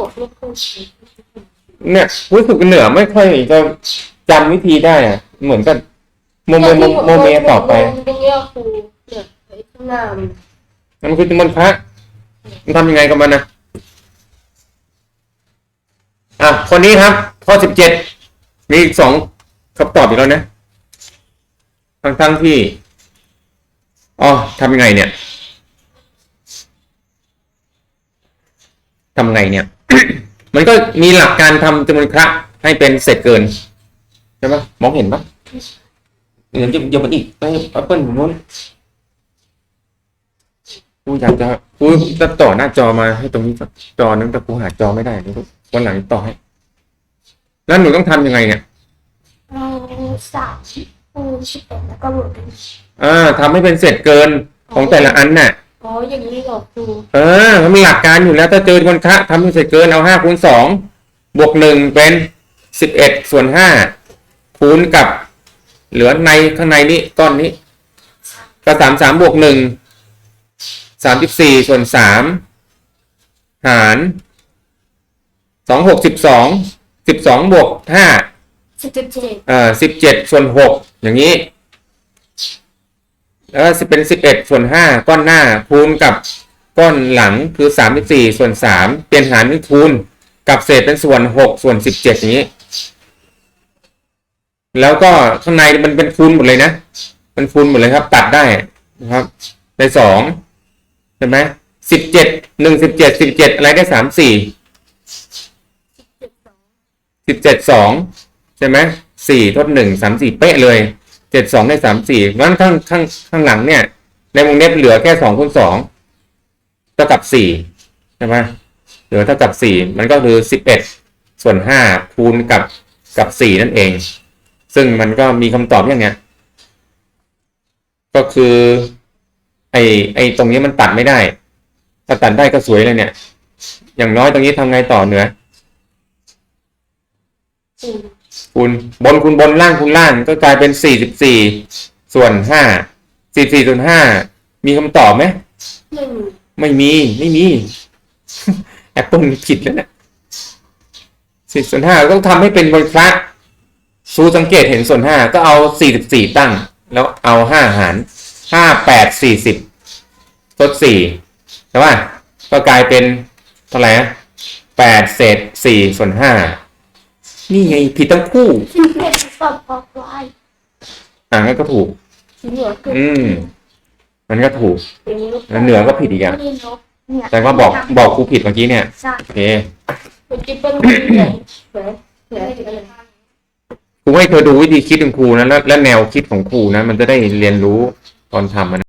วกลูกคู่เนี่ยรู้สึกเหนือไม่ค่อยจะจำวิธีได้อะเหมือนกับโมโมโมโมเมต่อไปตรงเนี้ยครูเนี่ยไอ้ข้างหน้ามันมันคือมันพระมันทำยังไงกับมันนะอะคนนี้ครับ ข้อสิบเจ็ดมีอีกสองคำตอบอีกแล้วนะทั้งทั้งๆที่อ๋อทำยังไงเนี่ยทำไงเนี่ย มันก็มีหลักการทำจำนวนคระให้เป็นเศษเกินใช่ปะมองเห็นปะเดี๋ยวจะเดี๋ยวมันอีกไปแอปเปิลผมนู้นกูอยากจะกูจะต่อหน้าจอมาให้ตรงนี้สักจอนึงแต่กูหาจอไม่ได้เดี๋ยววันหลังต่อให้แล้วหนูต้องทำยังไงเนี่ยเอาสามคูณสิบเอ็ดแล้วก็บวกเป็นอ่าทำให้เป็นเศษเกินของแต่ละอันน่ะ อ๋ออย่างนี้เหรอครูเออมันมีหลักการอยู่แล้วถ้าเจอคนคะทำเป็นเศษเกินเอาห้าคูณสองบวกหนึ่งเป็นสิบเอ็ดส่วนห้าคูณกับเหลือในข้างในนี้ก้อนนี้ก็สามสามบวกหนึ่งสามสิบสี่ส่วนสามหารสองหกสิบสองสิบสองบวกห้าสิบเจ็ดเจ็ดเอ่อสิบเจ็ดส่วนหกอย่างนี้ แล้วก็เป็นสิบเอ็ดส่วนห้าก้อนหน้าคูณกับก้อนหลังคือสามสิบสี่ส่วนสามเปลี่ยนหารเป็นคูณกับเศษเป็นส่วนหกส่วนสิบเจ็ดอย่างนี้ แล้วก็ข้างในมันเป็นคูณหมดเลยนะมันคูณหมดเลยครับ ตัดได้นะครับได้สองใช่ไหมสิบเจ็ดหนึ่งสิบเจ็ดสิบเจ็ดอะไรได้สามสี่เจ็ดสองสิบเจ็ดสองใช่ไหมสี่ทดหนึ่งสามสี่เป๊ะเลย เจ็ดสองได้สามสี่งั้นข้างข้างข้างหลังเนี่ย ในวงเล็บเหลือแค่สองคูณสองเท่ากับสี่ใช่ไหมเหลือเท่ากับสี่มันก็คือสิบเอ็ดส่วนห้าคูณกับกับสี่นั่นเอง ซึ่งมันก็มีคำตอบอย่างเนี้ยก็คือ ไอไอตรงนี้มันตัดไม่ได้ ถ้าตัดได้ก็สวยเลยเนี่ย อย่างน้อยตรงนี้ทำไงต่อเหนือ คูณคูณบนคูณบนล่างคูณล่างก็กลายเป็นสี่สิบสี่ส่วนห้าสี่สี่ส่วนห้ามีคำตอบไหมหนึ่งไม่มีไม่มีแอปเปิลผิดแล้วนะสี่ส่วนห้าต้องทำให้เป็นบนคระซูสังเกตเห็นส่วนห้าก็เอาสี่สิบสี่ตั้ง แล้วเอาห้าหารห้าแปดสี่สิบลดสี่ใช่ป่ะก็กลายเป็นเท่าไหร่แปดเศษสี่ส่วนห้า นี่ไงผิดทั้งคู่สิบเอ็ดตอบพอควายอ่างั้นก็ถูกสีเหนือเกิดอืม มันก็ถูกอย่างนี้แล้วเหนือก็ผิดอีกอะไม่ได้ลบเนี่ยแต่ว่าบอกบอกครูผิดเมื่อกี้เนี่ยใช่โอเคเป็นจิ๊บเป็นเหนือเหนือเหนืออะไรครูให้เธอดูวิธีคิดของครูนะแล้วและแนวคิดของครูนะ มันจะได้เรียนรู้ตอนทำมัน